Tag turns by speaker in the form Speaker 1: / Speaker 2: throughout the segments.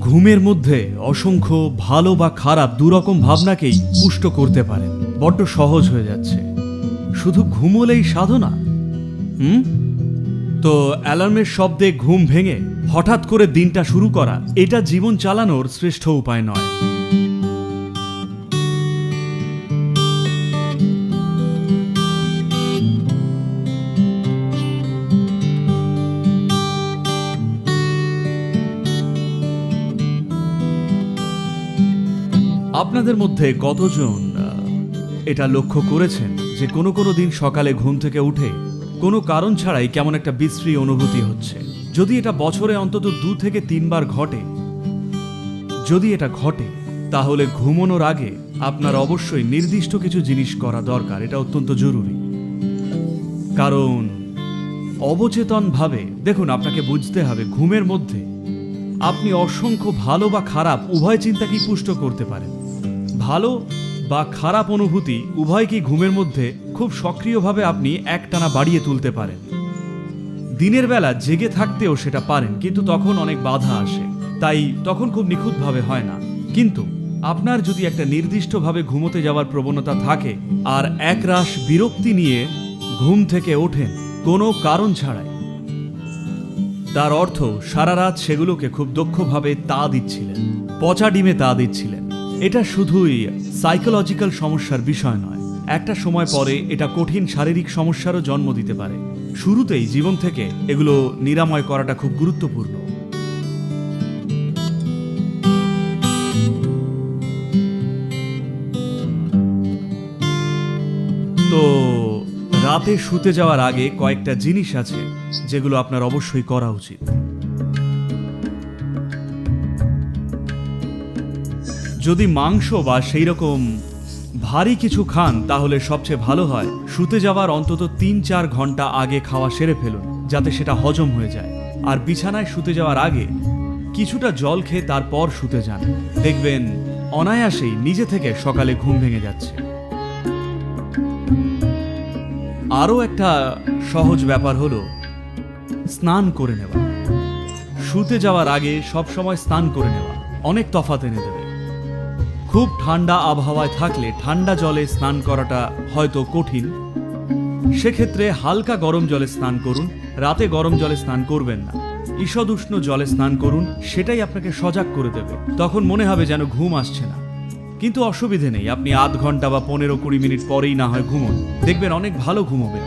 Speaker 1: ঘুমের মধ্যে অসংখ্য ভালো বা খারাপ দুরকম ভাবনাকেই পুষ্ট করতে পারে বড্ড সহজ হয়ে যাচ্ছে। শুধু ঘুমোলেই সাধনা হুম? তো অ্যালার্মের শব্দে ঘুম ভেঙে হঠাৎ করে দিনটা শুরু করা, এটা জীবন চালানোর শ্রেষ্ঠ উপায় নয়। আপনাদের মধ্যে কতজন এটা লক্ষ্য করেছেন যে কোনো কোনো দিন সকালে ঘুম থেকে উঠে কোনো কারণ ছাড়াই কেমন একটা বিশ্রী অনুভূতি হচ্ছে? যদি এটা বছরে অন্তত দু থেকে তিনবার ঘটে, যদি এটা ঘটে, তাহলে ঘুমানোর আগে আপনার অবশ্যই নির্দিষ্ট কিছু জিনিস করা দরকার, এটা অত্যন্ত জরুরি। কারণ অবচেতনভাবে, দেখুন, আপনাকে বুঝতে হবে, ঘুমের মধ্যে আপনি অসংখ্য ভালো বা খারাপ, উভয় চিন্তাকেই পুষ্ট করতে পারেন। ভালো বা খারাপ অনুভূতি উভয়কেই ঘুমের মধ্যে খুব সক্রিয়ভাবে আপনি একটানা বাড়িয়ে তুলতে পারেন। দিনের বেলা জেগে থাকতেও সেটা পারেন, কিন্তু তখন অনেক বাধা আসে। তাই তখন খুব নিখুঁতভাবে হয় না। কিন্তু আপনার যদি একটা নির্দিষ্টভাবে ঘুমোতে যাওয়ার প্রবণতা থাকে আর একরাশ বিরক্তি নিয়ে ঘুম থেকে ওঠেন কোনো কারণ ছাড়াই। তার অর্থ সারা রাত সেগুলোকে খুব দক্ষভাবে তা দিচ্ছিলেন, পচা ডিমে তা দিচ্ছিলেন। এটা শুধুই সাইকোলজিক্যাল সমস্যার বিষয় নয়। একটা সময় পরে এটা কঠিন শারীরিক সমস্যারও জন্ম দিতে পারে। শুরুতেই জীবন থেকে এগুলো নিরাময় করাটা খুব গুরুত্বপূর্ণ। তো রাতে শুতে যাওয়ার আগে কয়েকটা জিনিস আছে যেগুলো আপনার অবশ্যই করা উচিত। যদি মাংস বা সেই রকম ভারী কিছু খান, তাহলে সবচেয়ে ভালো হয়। শুতে যাওয়ার অন্তত তিন চার ঘণ্টা আগে খাওয়া সেরে ফেলুন, যাতে সেটা হজম হয়ে যায়। আর বিছানায় শুতে যাওয়ার আগে কিছুটা জল খেয়ে তারপর শুতে যান। দেখবেন অনায়াসেই নিজে থেকে সকালে ঘুম ভেঙে যাচ্ছে। আরও একটা সহজ ব্যাপার হলো স্নান করে নেওয়া। শুতে যাওয়ার আগে সব সময় স্নান করে নেওয়া। অনেক তফাৎ এনে দেবে। খুব ঠান্ডা আবহাওয়ায় থাকলে ঠান্ডা জলে স্নান করাটা হয়তো কঠিন। সেক্ষেত্রে হালকা গরম জলে স্নান করুন, রাতে গরম জলে স্নান করবেন না। ঈষদ উষ্ণ জলে স্নান করুন, সেটাই আপনাকে সজাগ করে দেবে। তখন মনে হবে যেন ঘুম আসছে না। কিন্তু অসুবিধে নেই, আপনি আধ ঘণ্টা বা পনেরো কুড়ি মিনিট পরেই না হয় ঘুমন। দেখবেন অনেক ভালো ঘুমোবেন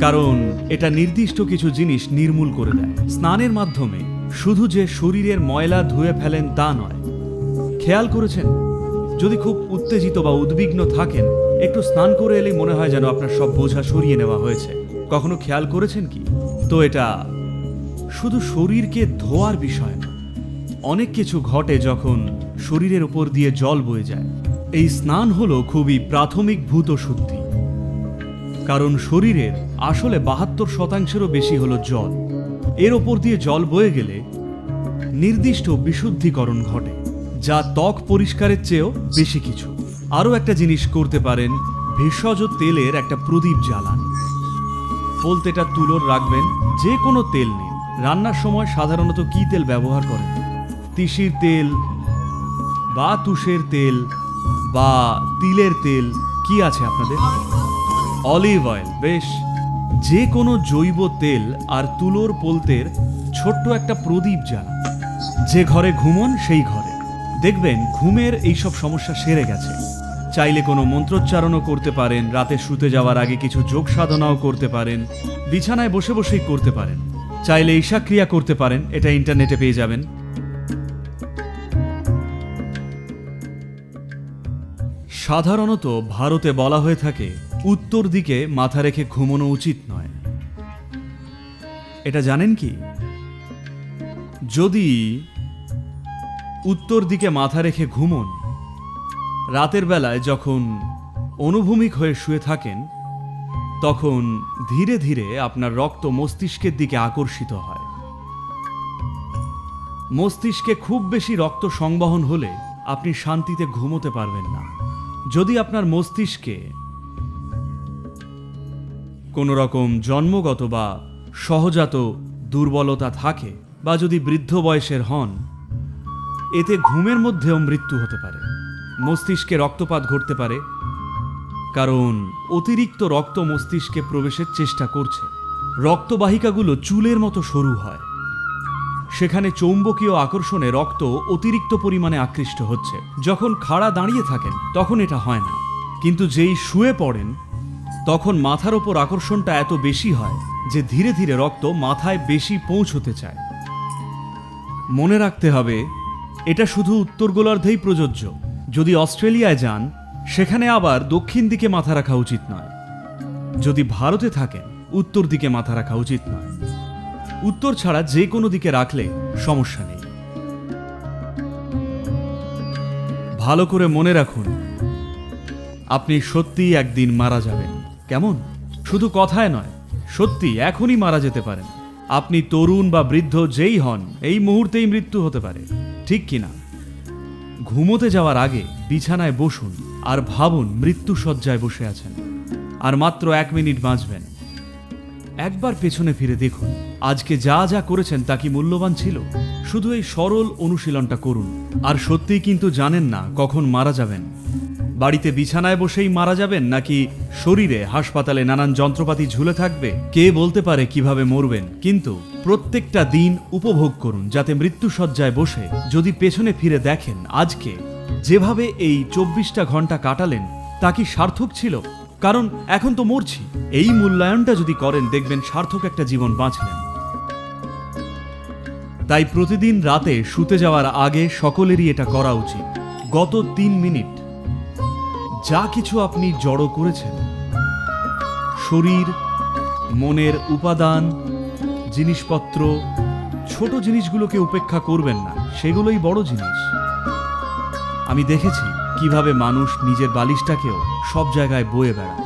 Speaker 1: কারণ এটা নির্দিষ্ট কিছু জিনিস নির্মূল করে দেয়। স্নানের মাধ্যমে শুধু যে শরীরের ময়লা ধুয়ে ফেলেন তা নয় খেয়াল করেছেন? যদি খুব উত্তেজিত বা উদ্বিগ্ন থাকেন, একটু স্নান করে এলেই মনে হয় যেন আপনার সব বোঝা সরিয়ে নেওয়া হয়েছে। কখনো খেয়াল করেছেন কি? তো এটা শুধু শরীরকে ধোয়ার বিষয় না, অনেক কিছু ঘটে যখন শরীরের উপর দিয়ে জল বয়ে যায়। এই স্নান হলো খুবই প্রাথমিক ভূত শুদ্ধি। কারণ শরীরের আসলে বাহাত্তর শতাংশেরও বেশি হলো জল। এর ওপর দিয়ে জল বয়ে গেলে নির্দিষ্ট বিশুদ্ধিকরণ ঘটে। যা ত্বক পরিষ্কারের চেয়েও বেশি কিছু। আরও একটা জিনিস করতে পারেন, ভেষজ তেলের একটা প্রদীপ জ্বালান। বলতেটা তুলোর রাখবেন, যে কোনো তেল নিন। রান্নার সময় সাধারণত কি তেল ব্যবহার করেন? তিসির তেল, বা তুষের তেল, বা তিলের তেল, কি আছে আপনাদের? অলিভ অয়েল, বেশ। যে কোনো জৈব তেল আর তুলোর পোলতের ছোট্ট একটা প্রদীপ জ্বালান। যে ঘরে ঘুমন, সেই ঘরে। দেখবেন ঘুমের এইসব সমস্যা সেরে গেছে। চাইলে কোনো মন্ত্রোচ্চারণও করতে পারেন, রাতে শুতে যাওয়ার আগে কিছু যোগ সাধনাও করতে পারেন, বিছানায় বসে বসেই করতে পারেন। চাইলে ঈশাক্রিয়া করতে পারেন, এটা ইন্টারনেটে পেয়ে যাবেন। সাধারণত ভারতে বলা হয়ে থাকে, উত্তর দিকে মাথা রেখে ঘুমানো উচিত নয়। এটা জানেন কি? যদি উত্তর দিকে মাথা রেখে ঘুমন। রাতের বেলায় যখন অনুভূমিক হয়ে শুয়ে থাকেন, তখন ধীরে ধীরে আপনার রক্ত মস্তিষ্কের দিকে আকর্ষিত হয়। মস্তিষ্কে খুব বেশি রক্ত সংবহন হলে আপনি শান্তিতে ঘুমোতে পারবেন না। যদি আপনার মস্তিষ্কে কোনো রকম জন্মগত বা সহজাত দুর্বলতা থাকে বা যদি বৃদ্ধ বয়সের হন এতে ঘুমের মধ্যেও মৃত্যু হতে পারে। মস্তিষ্কে রক্তপাত ঘটতে পারে, কারণ অতিরিক্ত রক্ত মস্তিষ্কে প্রবেশের চেষ্টা করছে। রক্তবাহিকাগুলো চুলের মতো সরু হয়। সেখানে চৌম্বকীয় আকর্ষণে রক্ত অতিরিক্ত পরিমাণে আকৃষ্ট হচ্ছে। যখন খাড়া দাঁড়িয়ে থাকেন, তখন এটা হয় না। কিন্তু যেই শুয়ে পড়েন, তখন মাথার ওপর আকর্ষণটা এত বেশি হয় যে ধীরে ধীরে রক্ত মাথায় বেশি পৌঁছতে চায়। মনে রাখতে হবে এটা শুধু উত্তর গোলার্ধেই প্রযোজ্য। যদি অস্ট্রেলিয়ায় যান, সেখানে আবার দক্ষিণ দিকে মাথা রাখা উচিত নয়। যদি ভারতে থাকেন, উত্তর দিকে মাথা রাখা উচিত নয়। উত্তর ছাড়া যে কোনো দিকে রাখলে সমস্যা নেই। ভালো করে মনে রাখুন, আপনি সত্যিই একদিন মারা যাবেন। কেমন? শুধু কথায় নয় সত্যি এখনই মারা যেতে পারেন। আপনি তরুণ বা বৃদ্ধ যেই হন, এই মুহূর্তেই মৃত্যু হতে পারে। ঠিক কিনা ঘুমোতে যাওয়ার আগে বিছানায় বসুন আর ভাবুন মৃত্যু শয্যায় বসে আছেন। আর মাত্র এক মিনিট বাঁচবেন। একবার পেছনে ফিরে দেখুন, আজকে যা যা করেছেন তা কি মূল্যবান ছিল? শুধু এই সরল অনুশীলনটা করুন। আর সত্যিই কিন্তু জানেন না কখন মারা যাবেন। বাড়িতে বিছানায় বসেই মারা যাবেন নাকি শরীরে, হাসপাতালে নানান যন্ত্রপাতি ঝুলে থাকবে? কে বলতে পারে কীভাবে মরবেন? কিন্তু প্রত্যেকটা দিন উপভোগ করুন যাতে মৃত্যুসজ্জায় বসে যদি পেছনে ফিরে দেখেন আজকে যেভাবে এই চব্বিশটা ঘণ্টা কাটালেন, তা কি সার্থক ছিল? কারণ এখন তো মরছি। এই মূল্যায়নটা যদি করেন, দেখবেন সার্থক একটা জীবন বাঁচলেন। তাই প্রতিদিন রাতে শুতে যাওয়ার আগে সকলেরই এটা করা উচিত। গত তিন মিনিট যা কিছু আপনি জড়ো করেছেন, শরীর, মনের উপাদান, জিনিসপত্র, ছোট জিনিসগুলোকে উপেক্ষা করবেন না, সেগুলোই বড় জিনিস। আমি দেখেছি কীভাবে মানুষ নিজের বালিশটাকেও সব জায়গায় বয়ে বেড়ায়।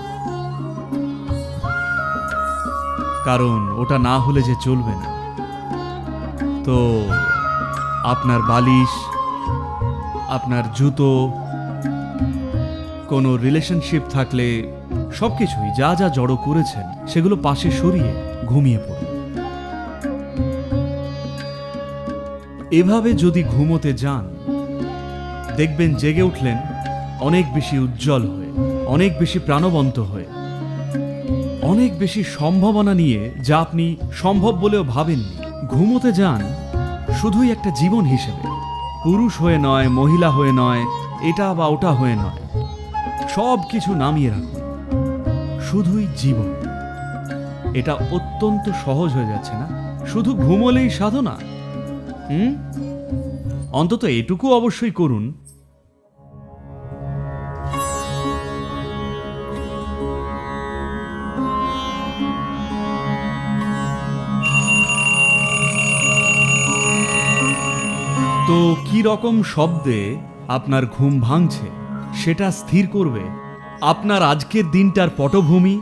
Speaker 1: কারণ ওটা না হলে যে চলবে না। তো আপনার বালিশ, আপনার জুতো কোনো রিলেশনশিপ থাকলে সব কিছুই যা যা জড়ো করেছেন সেগুলো পাশে সরিয়ে ঘুমিয়ে পড়ুন। এভাবে যদি ঘুমোতে যান, দেখবেন জেগে উঠলেন অনেক বেশি উজ্জ্বল হয়ে, অনেক বেশি প্রাণবন্ত হয়ে। অনেক বেশি সম্ভাবনা নিয়ে যা আপনি সম্ভব বলেও ভাবেননি। ঘুমোতে যান শুধুই একটা জীবন হিসেবে। পুরুষ হয়ে নয়, মহিলা হয়ে নয়, এটা বা ওটা হয়ে নয়। সব কিছু নামিয়ে রাখুন। শুধুই জীবন। এটা অত্যন্ত সহজ হয়ে যাচ্ছে না? শুধু ঘুমোলেই সাধনা হুম? অন্তত এটুকু অবশ্যই করুন। তো কি রকম শব্দে আপনার ঘুম ভাঙছে? সেটা স্থির করবে আপনার আজকের দিনটার পটভূমি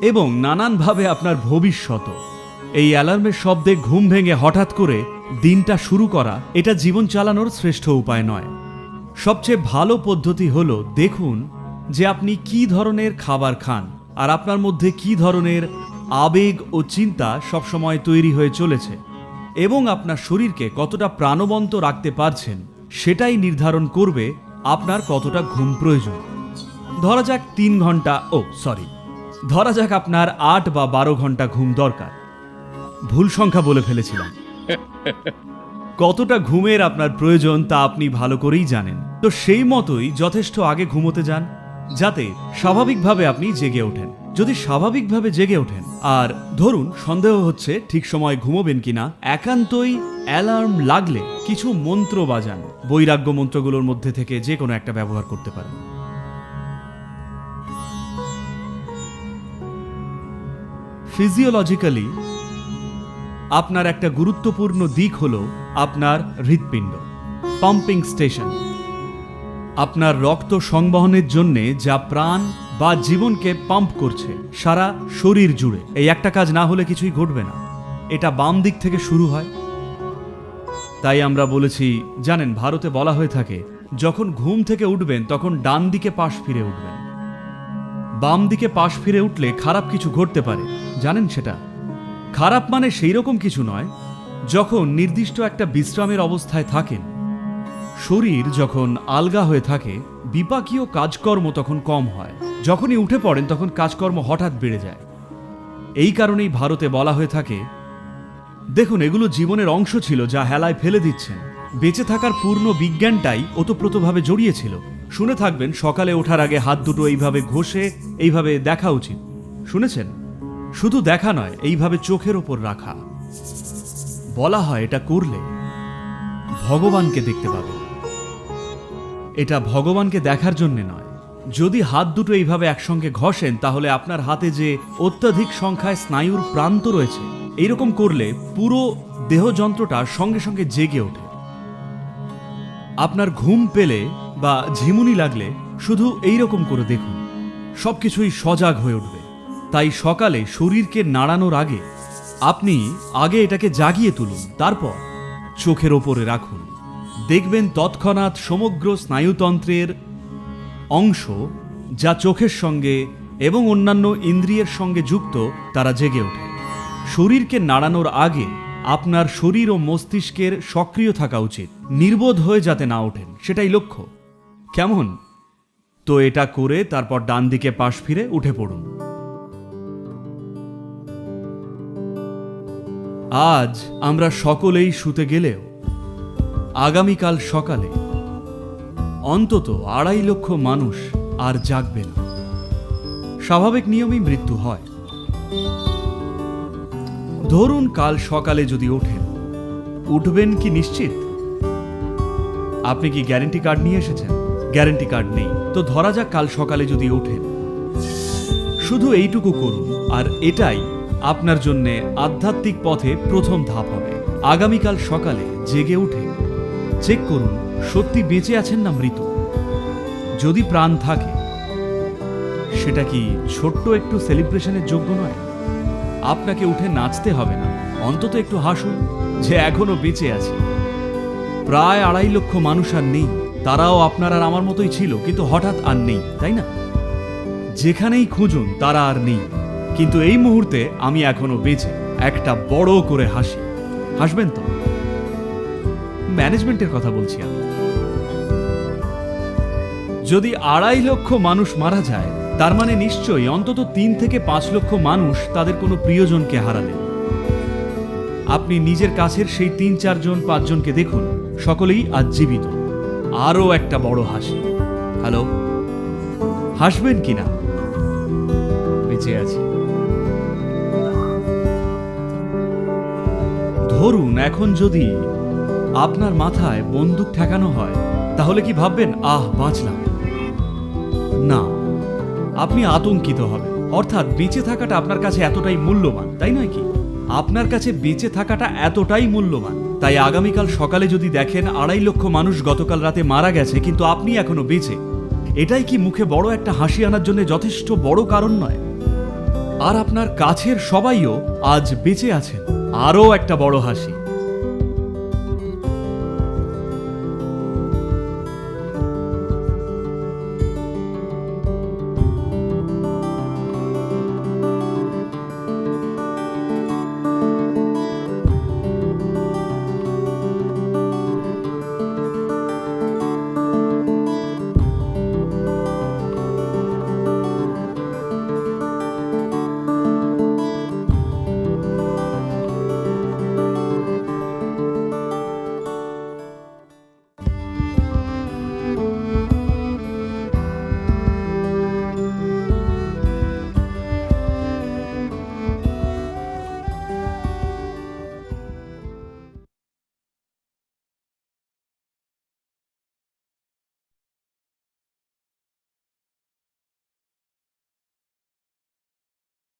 Speaker 1: এবং নানানভাবে আপনার ভবিষ্যৎ। এই অ্যালার্মের শব্দে ঘুম ভেঙে হঠাৎ করে দিনটা শুরু করা এটা জীবন চালানোর শ্রেষ্ঠ উপায় নয়। সবচেয়ে ভালো পদ্ধতি হলো দেখুন যে আপনি কি ধরনের খাবার খান আর আপনার মধ্যে কি ধরনের আবেগ ও চিন্তা সবসময় তৈরি হয়ে চলেছে এবং আপনার শরীরকে কতটা প্রাণবন্ত রাখতে পারছেন সেটাই নির্ধারণ করবে আপনার কতটা ঘুম প্রয়োজন? ধরা যাক তিন ঘণ্টা, ও সরি ধরা যাক আপনার আট বা বারো ঘণ্টা ঘুম দরকার। ভুল সংখ্যা বলে ফেলেছিলাম। কতটা ঘুমের আপনার প্রয়োজন তা আপনি ভালো করেই জানেন। তো সেই মতোই যথেষ্ট আগে ঘুমোতে যান। যাতে স্বাভাবিকভাবে আপনি জেগে ওঠেন। যদি স্বাভাবিকভাবে জেগে ওঠেন, আর ধরুন সন্দেহ হচ্ছে ঠিক সময় ঘুমোবেন কিনা, একান্তই অ্যালার্ম লাগলে কিছু মন্ত্র বাজান। বৈরাগ্য মন্ত্রগুলোর মধ্যে থেকে যে কোনো একটা ব্যবহার করতে পারেন। ফিজিওলজিক্যালি আপনার একটা গুরুত্বপূর্ণ দিক হলো আপনার হৃৎপিণ্ড পাম্পিং স্টেশন আপনার রক্ত সংবহনের জন্যে যা প্রাণ বা জীবনকে পাম্প করছে, সারা শরীর জুড়ে। এই একটা কাজ না হলে কিছুই ঘটবে না। এটা বাম দিক থেকে শুরু হয়। তাই আমরা বলেছি, জানেন, ভারতে বলা হয়ে থাকে, যখন ঘুম থেকে উঠবেন, তখন ডান দিকে পাশ ফিরে উঠবেন। বাম দিকে পাশ ফিরে উঠলে খারাপ কিছু ঘটতে পারে। জানেন সেটা? খারাপ মানে সেই রকম কিছু নয়, যখন নির্দিষ্ট একটা বিশ্রামের অবস্থায় থাকেন শরীর যখন আলগা হয়ে থাকে, বিপাকীয় কাজকর্ম তখন কম হয়। যখনই উঠে পড়েন, তখন কাজকর্ম হঠাৎ বেড়ে যায়। এই কারণেই ভারতে বলা হয়ে থাকে, দেখুন, এগুলো জীবনের অংশ ছিল যা হেলায় ফেলে দিচ্ছেন। বেঁচে থাকার পূর্ণ বিজ্ঞানটাই ওতপ্রোতভাবে জড়িয়েছিল। শুনে থাকবেন, সকালে ওঠার আগে হাত দুটো এইভাবে ঘষে, এইভাবে দেখা উচিত। শুনেছেন? শুধু দেখা নয়, এইভাবে চোখের ওপর রাখা। বলা হয় এটা করলে ভগবানকে দেখতে পাবেন। এটা ভগবানকে দেখার জন্য নয়। যদি হাত দুটো এইভাবে একসঙ্গে ঘষেন, তাহলে আপনার হাতে যে অত্যাধিক সংখ্যায় স্নায়ুর প্রান্ত রয়েছে এইরকম করলে পুরো দেহযন্ত্রটা সঙ্গে সঙ্গে জেগে ওঠে। আপনার ঘুম পেলে বা ঝিমুনি লাগলে শুধু এই রকম করে দেখুন, সবকিছুই সজাগ হয়ে উঠবে। তাই সকালে শরীরকে নাড়ানোর আগে আপনি আগে এটাকে জাগিয়ে তুলুন, তারপর চোখের ওপরে রাখুন। দেখবেন তৎক্ষণাৎ সমগ্র স্নায়ুতন্ত্রের অংশ যা চোখের সঙ্গে এবং অন্যান্য ইন্দ্রিয়ের সঙ্গে যুক্ত, তারা জেগে ওঠে। শরীরকে নাড়ানোর আগে আপনার শরীর ও মস্তিষ্কের সক্রিয় থাকা উচিত। নির্বোধ হয়ে যাতে না ওঠেন, সেটাই লক্ষ্য। কেমন? তো এটা করে তারপর ডান দিকে পাশ ফিরে উঠে পড়ুন। আজ আমরা সকলেই শুতে গেলেও আগামীকাল সকালে। অন্তত আড়াই লক্ষ মানুষ আর জাগবে না। স্বাভাবিক নিয়মেই মৃত্যু হয়। ধরুন কাল সকালে যদি ওঠেন, উঠবেন কি নিশ্চিত? আপনি কি গ্যারেন্টি কার্ড নিয়ে এসেছেন? গ্যারেন্টি কার্ড নেই। তো ধরা যাক কাল সকালে যদি ওঠেন। শুধু এইটুকু করুন, আর এটাই আপনার জন্য আধ্যাত্মিক পথে প্রথম ধাপ হবে। আগামীকাল সকালে জেগে উঠে চেক করুন, সত্যি বেঁচে আছেন না মৃত। যদি প্রাণ থাকে, সেটা কি ছোট্ট একটু সেলিব্রেশনের যোগ্য নয়? আপনাকে উঠে নাচতে হবে না, অন্তত একটু হাসুন যে এখনও বেঁচে আছি। প্রায় আড়াই লক্ষ মানুষ আর নেই, তারাও আপনার আর আমার মতোই ছিল, কিন্তু হঠাৎ আর নেই, তাই না? যেখানেই খুঁজুন, তারা আর নেই। কিন্তু এই মুহূর্তে আমি এখনও বেঁচে, একটা বড় করে হাসি। হাসবেন তো? ম্যানেজমেন্টের কথা বলছি আমি। যদি আড়াই লক্ষ মানুষ মারা যায়, তার মানে নিশ্চয়ই অন্তত তিন থেকে পাঁচ লক্ষ মানুষ তাদের কোনো প্রিয়জনকে হারালেন। আপনি নিজের কাছের সেই তিন চারজন পাঁচজনকে দেখুন, সকলেই আজ জীবিত আরও একটা বড় হাসি। হ্যালো? হাসবেন কি না? বেঁচে আছি। ধরুন এখন যদি আপনার মাথায় বন্দুক ঠেকানো হয়, তাহলে কি ভাববেন, আহ, বাঁচলাম না, আপনি আতঙ্কিত হবেন। অর্থাৎ বেঁচে থাকাটা আপনার কাছে এতটাই মূল্যবান, তাই নয় কি? আপনার কাছে বেঁচে থাকাটা এতটাই মূল্যবান। তাই আগামীকাল সকালে যদি দেখেন, আড়াই লক্ষ মানুষ গতকাল রাতে মারা গেছে, কিন্তু আপনি এখনও বেঁচে। এটাই কি মুখে বড় একটা হাসি আনার জন্য যথেষ্ট বড় কারণ নয়? আর আপনার কাছের সবাইও আজ বেঁচে আছেন। আরও একটা বড় হাসি।